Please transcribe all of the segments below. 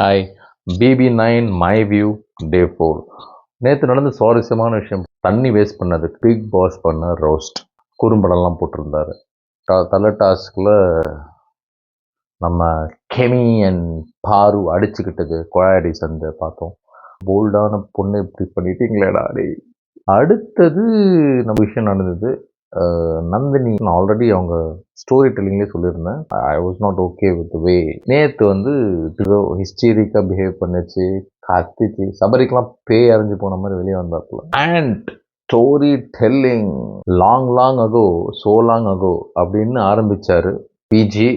Hi BB nine my view day four நேற்று நடந்த சுவாரஸ்யமான விஷயம் தண்ணி வேஸ்ட் பண்ணது பிக் பாஸ் பண்ண ரோஸ்ட் குறும்படம்லாம் போட்டிருந்தாரு. ட- தலை டாஸ்கில் நம்ம கெமி அண்ட் பாரு அடிச்சுக்கிட்டது குழாயடி சந்தை பார்த்தோம். போல்டான பொண்ணு இப்படி பண்ணிட்டீங்களேடா டேய் அடுத்தது நம்ம விஷயம் நடந்தது நந்தினி நான் ஆல்ரெடி அவங்க ஸ்டோரி டெல்லிங்லேயே சொல்லியிருந்தேன் I was not okay with way நேற்று வந்து ஹிஸ்டீரிக்காக பிஹேவ் பண்ணுச்சு கத்திச்சு சபரிக்கெலாம் பேய் அரைஞ்சு போன மாதிரி வெளியே வந்தாப்புல. And storytelling long long ago so long ago அப்படின்னு ஆரம்பித்தார் பிஜி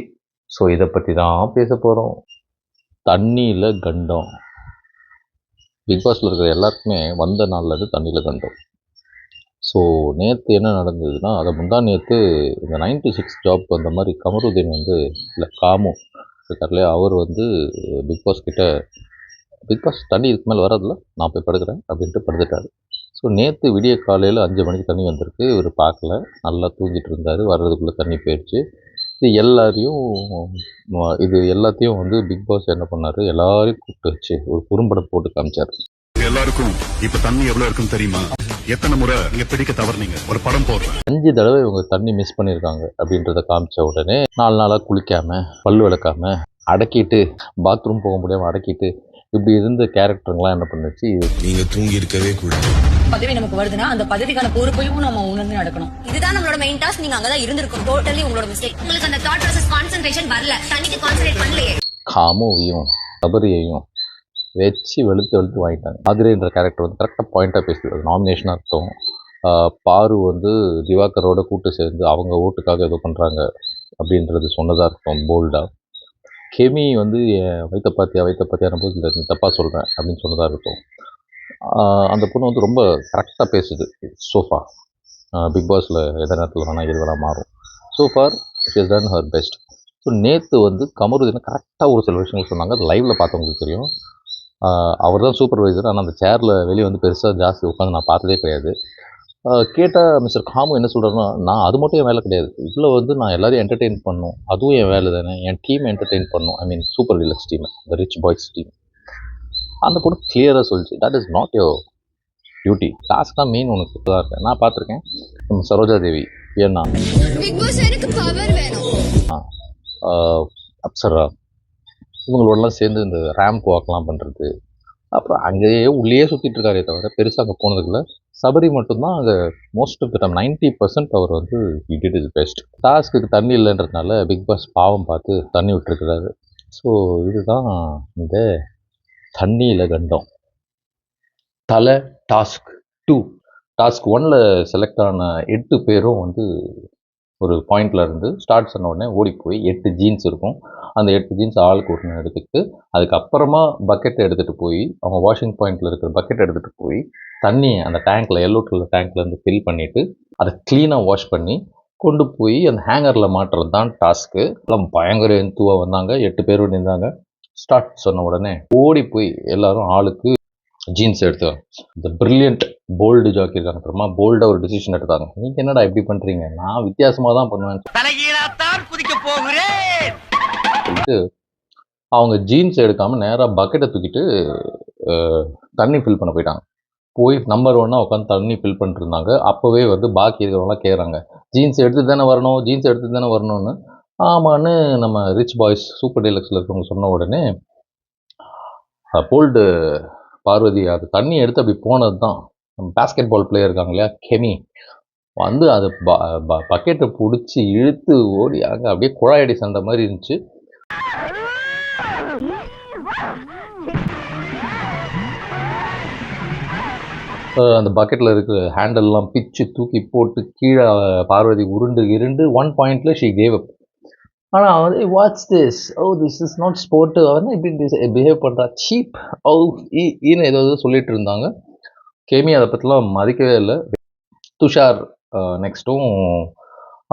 ஸோ இதை பற்றி தான் பேச போகிறோம் தண்ணியில் கண்டம். பிக் பாஸில் இருக்கிற எல்லாருக்குமே வந்த நாளில் இருந்து தண்ணியில் கண்டம். ஸோ நேற்று என்ன நடந்ததுன்னா அதை முந்தா நேற்று இந்த நைன்டி சிக்ஸ் ஜாப் வந்த மாதிரி கமருதீன் வந்து இல்லை காமு இருக்கார் இல்லையா அவர் வந்து பிக் பாஸ் கிட்ட பிக் பாஸ் தண்ணி இதுக்கு மேலே வராதுல்ல நான் போய் படுக்கிறேன் அப்படின்ட்டு படுத்துட்டார். ஸோ நேற்று விடிய காலையில் அஞ்சு மணிக்கு தண்ணி வந்திருக்கு இவர் பார்க்கல நல்லா தூங்கிட்டு இருந்தார் வர்றதுக்குள்ளே தண்ணி போயிடுச்சு. இது எல்லாரையும் இது எல்லாத்தையும் வந்து பிக் பாஸ் என்ன பண்ணார் எல்லாரையும் கூப்பிட்டு வச்சு ஒரு குறும்படம் போட்டு காமிச்சார். எல்லாருக்கும் இப்ப தண்ணி எவ்வளவு இருக்குன்னு தெரியுமா? எத்தனை முறை நீங்க பிடிக்க தவறுனீங்க? ஒரு படம் போடுறேன். அஞ்சு தடவை இவங்க தண்ணி மிஸ் பண்ணியிருக்காங்க அப்படின்றத காமிச்ச உடனே நாலு நாளாக குளிக்காம பல்லு விளக்காம அடக்கிட்டு பாத்ரூம் போக முடியாமல் அடக்கிட்டு இப்படி இருந்த கேரக்டருங்களாம் என்ன பண்ணுச்சு? நீங்க தூங்கி இருக்கவே கூடாது. பதவி நமக்கு வருதுன்னா அந்த பதவிக்கான பொறுப்பையும் நம்ம உணர்ந்து நடக்கணும். இதுதான் நம்மளோட மெயின் டாஸ்க் நீங்க அங்கதான் இருந்திருக்கும் டோட்டலி உங்களோட மிஸ்டேக் உங்களுக்கு அந்த தாட் ப்ராசஸ் கான்சென்ட்ரேஷன் வரல. தண்ணிக்கு கான்சென்ட்ரேட் பண்ணலையே. காமுவையும் சபரியையும் வச்சு வெளுத்து வெளுத்து வாங்கிட்டாங்க. மாதிரின்ற கேரக்டர் வந்து கரெக்டாக பாயிண்ட்டாக பேசுது நாமினேஷனாக இருக்கட்டும் பாரு வந்து திவாகரோட கூட்டு சேர்ந்து அவங்க ஓட்டுக்காக ஏதோ பண்ணுறாங்க அப்படின்றது சொன்னதாக இருக்கட்டும் போல்டாக கெமி வந்து என் வைத்த பாத்தியா வைத்த பாத்தியான போது நீ தப்பாக சொல்கிறேன் அப்படின்னு சொன்னதாக இருக்கும் அந்த பொண்ணு வந்து ரொம்ப கரெக்டாக பேசுது சோஃபா பிக் பாஸில் எந்த நேரத்தில் வேணால் எது வேணால் மாறும். So far is done her best so நேற்று வந்து கமருதீன் கரெக்டாக ஒரு சில விஷயங்கள் சொன்னாங்க. அது லைவில் பார்த்தவங்களுக்கு தெரியும். அவர் தான் சூப்பர்வைசர் ஆனால் அந்த சேரில் வெளியே வந்து பெருசாக ஜாஸ்தி உட்காந்து நான் பார்த்ததே கிடையாது. கேட்டால் மிஸ்டர் காமு என்ன சொல்கிறாருன்னா நான் அது மட்டும் என் வேலை கிடையாது. இதில் வந்து நான் எல்லாரையும் என்டர்டெயின் பண்ணணும் அதுவும் என் வேலை தானே. என் டீம் என்டர்டெயின் பண்ணணும் I mean super deluxe team the rich boys team அந்த பொண்ணு கிளியராக சொல்லிச்சு. That is not your duty task தான் மெயின் உனக்கு. தான் இருக்கேன் நான் பார்த்துருக்கேன். நம்ம சரோஜா தேவி ஏன்னா அப்சரா. இவங்களோடலாம் சேர்ந்து இந்த ரேம்ப் வாக்லாம் பண்ணுறது அப்புறம் அங்கேயே உள்ளேயே சுற்றிட்டு இருக்காரே தவிர பெருசாக அங்கே போனதுக்குள்ள சபரி மட்டும்தான் அங்கே most of the time ninety percent அவர் வந்து இட் இஸ் பெஸ்ட் டாஸ்க்கு தண்ணி இல்லைன்றதுனால பிக் பாஸ் பாவம் பார்த்து தண்ணி விட்டுருக்கிறாரு. ஸோ இதுதான் இந்த தண்ணியில் கண்டம். தலை டாஸ்க் டூ டாஸ்க் ஒன்ல செலக்ட் ஆன எட்டு பேரும் வந்து ஒரு பாயிண்டில் இருந்து ஸ்டார்ட் பண்ண உடனே ஓடி போய் எட்டு ஜீன்ஸ் இருக்கும். அந்த எட்டு ஜீன்ஸ் ஆளுக்கு ஒன்று எடுத்துக்கிட்டு அதுக்கப்புறமா பக்கெட் எடுத்துகிட்டு போய் அவங்க வாஷிங் பாயிண்ட்டில் இருக்கிற பக்கெட் எடுத்துகிட்டு போய் தண்ணியை அந்த டேங்க்கில் எல்லோ கலர் டேங்க்ல இருந்து ஃபில் பண்ணிவிட்டு அதை க்ளீனாக வாஷ் பண்ணி கொண்டு போய் அந்த ஹேங்கரில் மாட்டுறது தான் டாஸ்க்கு எல்லாம் பயங்கர எந்துவாக வந்தாங்க. எட்டு பேர் நின்றாங்க ஸ்டார்ட் சொன்ன உடனே ஓடி போய் எல்லாரும் ஆளுக்கு ஜீன்ஸ் எடுத்து இந்த பிரில்லியன்ட் போல்டு ஜாக்கி இருக்காங்க அப்புறமா போல்டாக ஒரு டிசிஷன் எடுத்தாங்க. நீங்கள் என்னடா இப்படி பண்ணுறீங்க நான் வித்தியாசமாக தான் பண்ணுவேன். குதிக்க போகிறேன். அவங்க ஜீன்ஸ் எடுக்காமல் நேராக பக்கெட்டை தூக்கிட்டு தண்ணி ஃபில் பண்ண போயிட்டாங்க. போய் நம்பர் ஒன்னாக உட்காந்து தண்ணி ஃபில் பண்ணிட்டு இருந்தாங்க. அப்போவே வந்து பாக்கி இருக்கிறவங்களாம் கேட்குறாங்க ஜீன்ஸ் எடுத்து தானே வரணும்? ஜீன்ஸ் எடுத்து தானே வரணும்னு. ஆமான்னு நம்ம ரிச் பாய்ஸ் சூப்பர் டீலக்ஸில் இருக்கவங்க சொன்ன உடனே போல்டு பார்வதி அது தண்ணி எடுத்து அப்படி போனது தான் பேஸ்கெட் பால் பிளேயர் இருக்காங்க இல்லையா கெமி. வந்து அது பக்கெட்டை பிடிச்சி இழுத்து ஓடி அங்கே அப்படியே குழாயடி சண்டை மாதிரி இருந்துச்சு. அந்த பக்கெட்டில் இருக்கிற ஹேண்டல்லாம் பிச்சு தூக்கி போட்டு கீழே பார்வதி உருண்டு இருண்டு ஒன் பாயிண்ட்ல ஷீ கேவ் அப் ஆனால் வந்து watch this oh this is not sport அவன் இப்படி பிஹேவ் பண்ணுறா சீப் ஓ ஈன்னு ஏதோ ஏதோ சொல்லிட்டு இருந்தாங்க. கேமி அதை பற்றிலாம் மதிக்கவே இல்லை. துஷார் நெக்ஸ்ட்டும்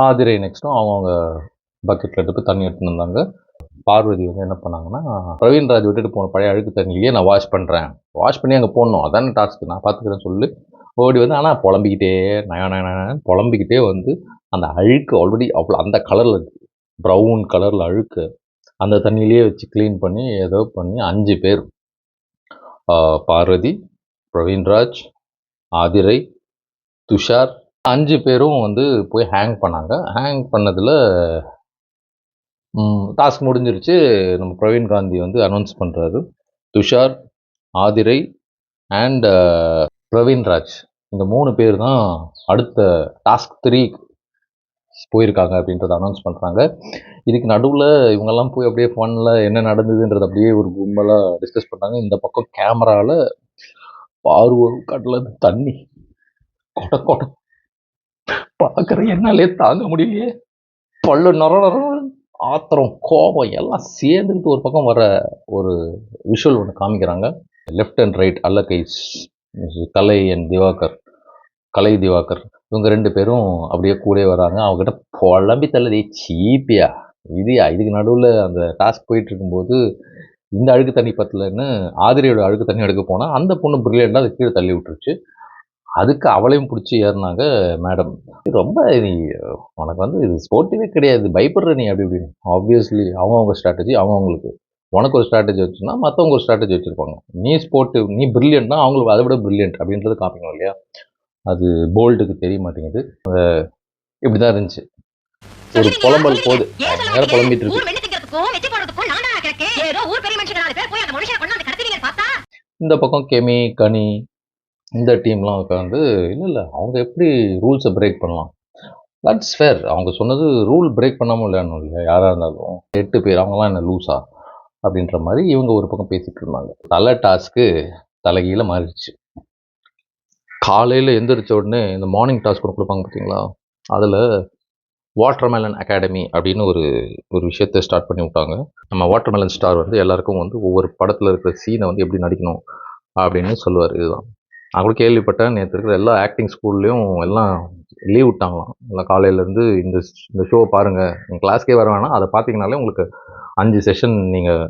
ஆதிரை நெக்ஸ்ட்டும் அவங்கவுங்க பக்கெட்டில் எடுத்து தண்ணி எடுத்துன்னு இருந்தாங்க பார்வதி வந்து என்ன பண்ணாங்கன்னா பிரவீன்ராஜ் விட்டுட்டு போன பழைய அழுக்கு தண்ணியே நான் வாஷ் பண்ணுறேன் வாஷ் பண்ணி அங்கே போடணும். அதானே டாஸ்க்கு நான் பார்த்துக்கிறேன்னு சொல்லி ஓடி வந்து ஆனால் புலம்பிக்கிட்டே நயா நய நயன்னு புலம்பிக்கிட்டே வந்து அந்த அழுக்கு ஆல்ரெடி அவ்வளோ அந்த கலரில் இருக்குது ப்ரௌன் கலரில் அழுக்கு அந்த தண்ணியிலேயே வச்சு க்ளீன் பண்ணி ஏதோ பண்ணி அஞ்சு பேர். பார்வதி பிரவீன்ராஜ் ஆதிரை துஷார் அஞ்சு பேரும் வந்து போய் ஹேங் பண்ணாங்க. ஹேங் பண்ணதில் டாஸ்க் முடிஞ்சிருச்சு. நம்ம பிரவீன் காந்தி வந்து அனௌன்ஸ் பண்ணுறாரு துஷார் ஆதிரை அண்ட் பிரவீன்ராஜ். இந்த மூணு பேர் தான் அடுத்த டாஸ்க் த்ரீ போயிருக்காங்க அப்படின்றத அனௌன்ஸ் பண்ணுறாங்க இதுக்கு நடுவில் இவங்கெல்லாம் போய் அப்படியே ஃபோனில் என்ன நடந்ததுன்றது அப்படியே ஒரு கும்பலாக டிஸ்கஸ் பண்ணாங்க இந்த பக்கம் கேமராவில் பார்வம் கடலில் தண்ணி. கொட கொட. பார்க்குற என்னாலே தாங்க முடியலையே. பல்லு நொர ஆத்திரம் கோபம் எல்லாம் சேர்ந்துக்கிட்டு ஒரு பக்கம் வர ஒரு விஷுவல் ஒன்று காமிக்கிறாங்க. லெஃப்ட் அண்ட் ரைட் அல்ல கைஸ் கலை அண்ட் திவாகர் கலை திவாகர். இவங்க ரெண்டு பேரும் அப்படியே கூட வராங்க. அவங்ககிட்ட புலம்பி தள்ளதே. சீப்பியா இதுயா இதுக்கு நடுவில் அந்த டாஸ்க் போயிட்டு இருக்கும்போது இந்த அழுக்கு தண்ணி பத்தலன்னு ஆதிரியோட அழுக்கு தண்ணி எடுக்க போனால் அந்த பொண்ணு பிரில்லியண்டாக அதை கீழே தள்ளி விட்டுருச்சு. அதுக்கு அவளையும் பிடிச்சி ஏறினாங்க மேடம். ரொம்ப நீ உனக்கு வந்து இது ஸ்போர்ட்டிவே கிடையாது. பயப்படுற நீ அப்படி இப்படின்னு. ஆப்வியஸ்லி அவங்கவுங்க ஸ்ட்ராட்டஜி அவங்கவுங்களுக்கு உனக்கு ஒரு ஸ்ட்ராட்டஜி வச்சுன்னா மற்றவங்க ஒரு ஸ்ட்ராட்டஜி வச்சுருப்பாங்க. நீ ஸ்போர்ட்டிவ் நீ பிரில்லியன்ட்னா அவங்களுக்கு அதை விட பிரில்லியன்ட் அப்படின்றது காமிக்கணும் இல்லையா? அது போல்டுக்கு தெரிய மாட்டேங்குது. இப்படி தான் இருந்துச்சு. ஒரு புலம்பல் போகுது நேரம் புலம்பிட்டு இருக்கு. இந்த பக்கம் கெமி கனி இந்த டீம்லாம் உட்காந்து இல்லை இல்லை அவங்க எப்படி ரூல்ஸை பிரேக் பண்ணலாம்? தட்ஸ் ஃபேர் அவங்க சொன்னது ரூல் பிரேக் பண்ணாமல் விளையாடணும் இல்லையா யாராக இருந்தாலும். எட்டு பேர் அவங்களாம் என்ன லூஸா? அப்படின்ற மாதிரி இவங்க ஒரு பக்கம் பேசிகிட்டு இருந்தாங்க. தலை டாஸ்க்கு தலைகீழ மாறிடுச்சு. காலையில் எந்திரிச்ச உடனே இந்த மார்னிங் டாஸ்க் ஒன்று கொடுப்பாங்க பார்த்தீங்களா அதில் வாட்டர்மெலன் அகாடமி அப்படின்னு ஒரு ஒரு விஷயத்தை ஸ்டார்ட் பண்ணி விட்டாங்க. நம்ம வாட்டர்மெலன் ஸ்டார் வந்து எல்லாருக்கும் வந்து ஒவ்வொரு படத்தில் இருக்கிற சீனை வந்து எப்படி நடிக்கணும் அப்படின்னு சொல்லுவார். இதுதான். நான் கூட கேள்விப்பட்டேன். நேற்று இருக்கிற எல்லா ஆக்டிங் ஸ்கூல்லையும் எல்லாம் லீவ் விட்டாங்களாம். எல்லாம் காலையிலேருந்து இந்த இந்த ஷோவை பாருங்கள் நீங்கள் கிளாஸ்க்கே வர வேணாம். அதை பார்த்தீங்கனாலே உங்களுக்கு அஞ்சு செஷன் நீங்கள்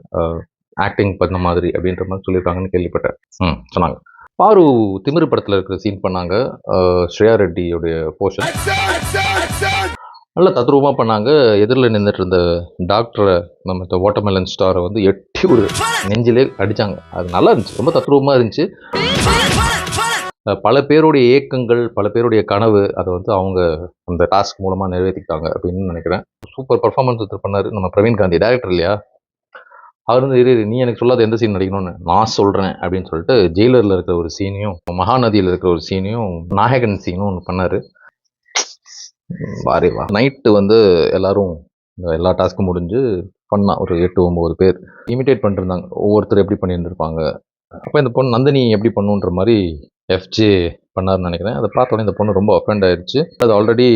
ஆக்டிங் பண்ண மாதிரி அப்படின்ற மாதிரி சொல்லியிருக்காங்கன்னு கேள்விப்பட்டேன். ம் சொன்னாங்க. பாரு திமிரு படத்தில் இருக்கிற சீன் பண்ணாங்க ஸ்ரேயா ரெட்டியோடைய போர்ஷன் நல்லா தத்ரூபமாக பண்ணாங்க. எதிரில் நின்றுட்டு இருந்த டாக்டரை நம்ம வாட்டர்மெலன் ஸ்டாரை வந்து எட்டி ஒரு நெஞ்சிலே அடித்தாங்க அது நல்லா இருந்துச்சு. ரொம்ப தத்ரூபமாக இருந்துச்சு. பல பேருடைய ஏக்கங்கள் பல பேருடைய கனவு அதை வந்து அவங்க அந்த டாஸ்க் மூலமாக நிறைவேற்றிக்கிட்டாங்க அப்படின்னு நினைக்கிறேன். சூப்பர் பர்ஃபார்மன்ஸ் ஒருத்தர் பண்ணார். நம்ம பிரவீன் காந்தி டேரக்டர் இல்லையா? அவர் வந்து இரு நீ எனக்கு சொல்லாத எந்த சீன் நடிக்கணும்னு. நான் சொல்கிறேன் அப்படின்னு சொல்லிட்டு ஜெயிலரில் இருக்கிற ஒரு சீனையும் மகாநதியில் இருக்கிற ஒரு சீனையும் நாயகன் சீனும் ஒன்று பண்ணார். வாரே வா. நைட்டு வந்து எல்லாரும் எல்லா டாஸ்க்கும் முடிஞ்சு பண்ணா ஒரு எட்டு ஒம்பது பேர். இமிட்டேட் பண்ணிருந்தாங்க. ஒவ்வொருத்தர் எப்படி பண்ணியிருந்திருப்பாங்க. அப்போ இந்த பொண்ணு நந்தினி எப்படி பண்ணுன்ற மாதிரி எஃப்ஜே பண்ணாருன்னு நினைக்கிறேன். அதை பார்த்த உடனே இந்த பொண்ணு ரொம்ப அஃபெண்ட் ஆயிடுச்சு அது ஆல்ரெடி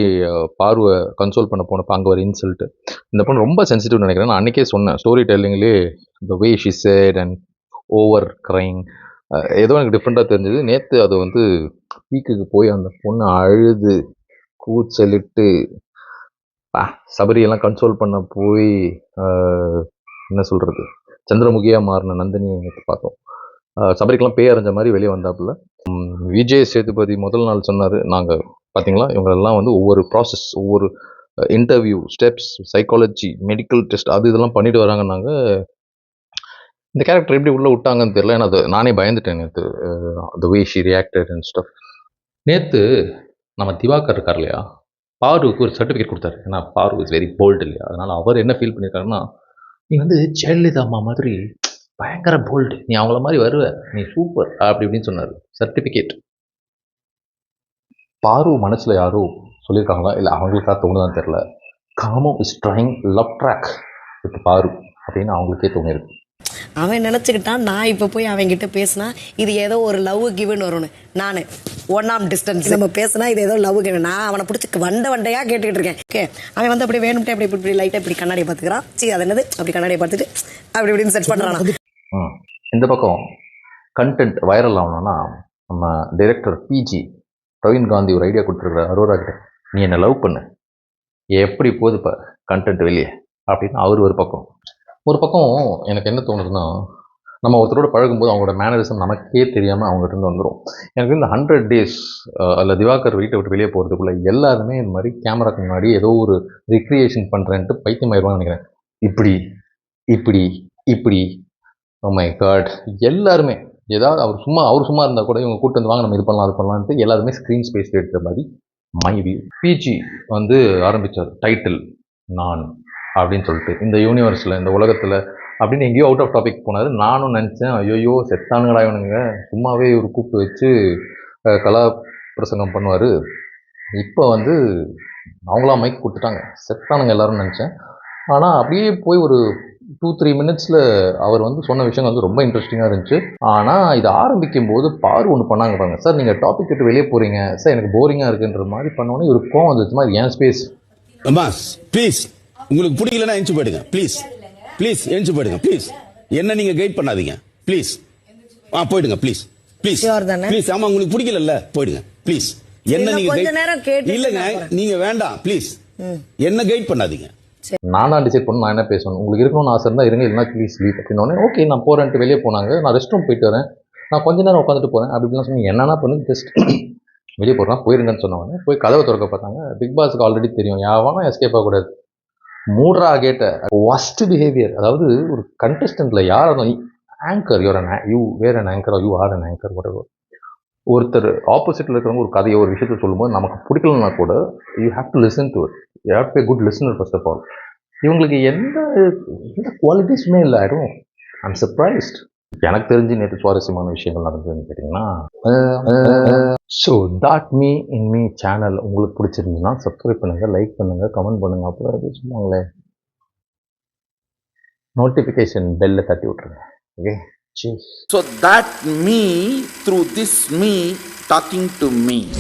பார்வை கன்சோல் பண்ண போனப்போ அங்கே ஒரு இன்சல்ட் இந்த பொண்ணு ரொம்ப சென்சிட்டிவ் நினைக்கிறேன். நான் அன்றைக்கே சொன்னேன். ஸ்டோரி டெல்லிங்லேயே இந்த way she said and over crying ஏதோ எனக்கு டிஃப்ரெண்ட்டாக தெரிஞ்சது. நேற்று அது வந்து பீக்குக்கு போய் அந்த பொண்ணு அழுது கூச்சலிட்டு சபரியெல்லாம் கன்சோல் பண்ண போய் என்ன சொல்கிறது சந்திரமுகியாக மாறின நந்தினியை நேற்று பார்த்தோம். சபரிக்கெல்லாம் பேய் அரைஞ்ச மாதிரி வெளியே வந்தாப்புல. விஜய் சேதுபதி முதல் நாள் சொன்னார். நாங்கள் பார்த்தீங்களா இவங்களெல்லாம் வந்து ஒவ்வொரு ப்ராசஸ் ஒவ்வொரு interview steps psychology medical test அது இதெல்லாம் பண்ணிட்டு வராங்கன்னாங்க இந்த கேரக்டர் எப்படி உள்ளே விட்டாங்கன்னு தெரியல. ஏன்னா அது நானே பயந்துட்டேன் நேற்று the way she reacted and stuff நேற்று நம்ம திவாகர் இருக்கார் இல்லையா? பாருவுக்கு ஒரு சர்டிஃபிகேட் கொடுத்தாரு. ஏன்னா பாரு இஸ் வெரி போல்டு இல்லையா? அதனால் அவர் என்ன ஃபீல் பண்ணியிருக்காருன்னா நீ வந்து ஜெயலலிதா அம்மா மாதிரி பயங்கர போல்டு நீ அவங்கள மாதிரி வருவ. நீ சூப்பர் அப்படி இப்படின்னு சொன்னார். சர்டிஃபிகேட் பாரு மனசில் யாரோ சொல்லியிருக்காங்களா? இல்லை அவங்களுக்காக தோணுதான்னு தெரில காமோ is trying love track with Paru. அப்படின்னு அவங்களுக்கே தோணியிருக்கு அவன் நினச்சிக்கிட்டான் நான் இப்போ போய் அவன் கிட்ட பேசினா இது ஏதோ ஒரு லவ் கிவன் வரும்னு. நான் ஒன் ஆம் டிஸ்டன்ஸ் நம்ம பேசினா இது ஏதோ லவ் கிவன் நான் அவனை பிடிச்சி வண்ட வண்டையாக கேட்டுக்கிட்டு இருக்கேன். ஓகே அவன் வந்து அப்படி வேணும்ட்டே அப்படி இப்படி லைட்டாக இப்படி கண்ணாடியை பார்த்துக்கிறான். சரி அது என்னது? அப்படி கண்ணாடியை பார்த்துட்டு அப்படி இப்படின்னு செட் பண்ணுறான் இந்த பக்கம் கண்டென்ட் வைரல் ஆகணும்னா நம்ம டைரக்டர் பிஜி பிரவீன் காந்தி ஒரு ஐடியா கொடுத்துருக்குறாரு. அரோரா கிட்ட நீ என்னை லவ் பண்ணு. எப்படி போகுது இப்போ கண்டென்ட் வெளியே? அப்படின்னு அவர் ஒரு பக்கம். ஒரு பக்கம் எனக்கு என்ன தோணுதுன்னா நம்ம ஒருத்தரோட பழகும்போது அவங்களோட மேனரிசம் நமக்கே தெரியாமல் அவங்ககிட்ட இருந்து வந்துடும் எனக்கு இந்த ஹண்ட்ரட் டேஸ் அல்ல திவாகர் வீட்டை விட்டு வெளியே போகிறதுக்குள்ளே எல்லாருமே இந்த மாதிரி கேமராக்கு முன்னாடி ஏதோ ஒரு ரிக்ரியேஷன் பண்ணுறேன்ட்டு பைத்தியம் நினைக்கிறேன். இப்படி இப்படி இப்படி Oh மை காட் எல்லாருமே ஏதாவது அவர் சும்மா அவர் சும்மா இருந்தால் கூட இவங்க கூட்டு வந்து வாங்க நம்ம இது பண்ணலாம் அது பண்ணலான்ட்டு எல்லாருமே ஸ்க்ரீன் ஸ்பேஸ் எடுக்கிற மாதிரி மை வியூ பிஜி வந்து ஆரம்பித்தார் டைட்டில் நான் அப்படின்னு சொல்லிட்டு. இந்த யூனிவர்ஸில் இந்த உலகத்தில் அப்படின்னு எங்கேயோ அவுட் ஆஃப் டாபிக் போனார். நானும் நினச்சேன் ஐயோயோ செத்தானுங்கடா இவனுங்க. சும்மாவே இவர் கூப்பிட்டு வச்சு கலா பிரசங்கம் பண்ணுவார். இப்போ வந்து அவங்களா மைக் கொடுத்துட்டாங்க. செத்தானுங்க எல்லாரும் நினச்சேன். ஆனால் அப்படியே போய் ஒரு டூ த்ரீ மினிட்ஸில் அவர் வந்து சொன்ன விஷயம் வந்து ரொம்ப இன்ட்ரெஸ்டிங்காக இருந்துச்சு. ஆனால் இது ஆரம்பிக்கும் போது பாரு ஒன்று பண்ணாங்க பாருங்க. சார் நீங்கள் டாபிக் விட்டு வெளியே போகிறீங்க சார் எனக்கு போரிங்காக இருக்குன்ற மாதிரி பண்ணோன்னே ஒரு கோவம் வந்துச்சு. மாதிரி ஏன் ஸ்பேஸ் அம்மா ப்ளீஸ் உங்களுக்கு பிடிக்கலன்னா எஞ்சி போயிடுங்க. ப்ளீஸ் ப்ளீஸ் எஞ்சி போயிடுங்க. ப்ளீஸ் என்ன நீங்க கைட் பண்ணாதீங்க. ப்ளீஸ் ஆ போயிடுங்க ப்ளீஸ் ப்ளீஸ்? ப்ளீஸ் ஆமா உங்களுக்கு பிடிக்கலல்ல? போயிடுங்க. ப்ளீஸ் என்ன நான் நீங்க கொஞ்ச guide- நேரம் கேட்டுட்டு இல்லங்க நான் போறேன். நீங்க வேண்டாம். ப்ளீஸ் என்ன கைட் பண்ணாதீங்க. நானா டிசைட் பண்ண நான் என்ன பேசணும்? உங்களுக்கு இருக்கணும்னு ஆசை இருந்தால் இருங்க இல்லைனா ப்ளீஸ் லீவ் அப்படின்னோடனே ஓகே நான் போகிறேன்ட்டு வெளியே போனாங்க. நான் ரெஸ்ட் ரூம் போயிட்டு வரேன். நான் கொஞ்ச நேரம் உட்காந்துட்டு போகிறேன் அப்படி சொன்னீங்க என்னன்னா பண்ணு ஜஸ்ட் வெளியே போகிறேன் போயிருங்கன்னு சொன்னவங்க போய் கதவை திறக்க பார்த்தாங்க. பிக் பாஸ்க்கு ஆல்ரெடி தெரியும். யாவனும் எஸ்கேப் ஆகக்கூடாது மூட்ரா கேட்ட ஒஸ்ட் பிஹேவியர் அதாவது ஒரு கண்டஸ்டண்ட்டில் யார் anchor you're an you were an anchor you are an anchor ஒரு ஒருத்தர் ஆப்போசிட்டில் இருக்கிறவங்க ஒரு கதையை ஒரு விஷயத்தை சொல்லும்போது நமக்கு பிடிக்கலனா கூட you have to listen to it you have to good listener first of all இவங்களுக்கு எந்த எந்த குவாலிட்டிஸுமே இல்லை ஐடும் ஐம் சர்ப்ரைஸ்ட் எனக்கு தெரிஞ்சு நேற்று சுவாரஸ்யமான விஷயங்கள் நடந்ததுன்னு கேட்டிங்கன்னா so that me in me channel உங்களுக்கு பிடிச்சிருந்துன்னா சப்ஸ்கிரைப் பண்ணுங்கள் லைக் பண்ணுங்கள் கமெண்ட் பண்ணுங்கள் அப்புறம் எதுவும் சும்மாங்களே நோட்டிஃபிகேஷன் பெல்லை தட்டி விட்ருங்க okay So that me, through this me talking to me.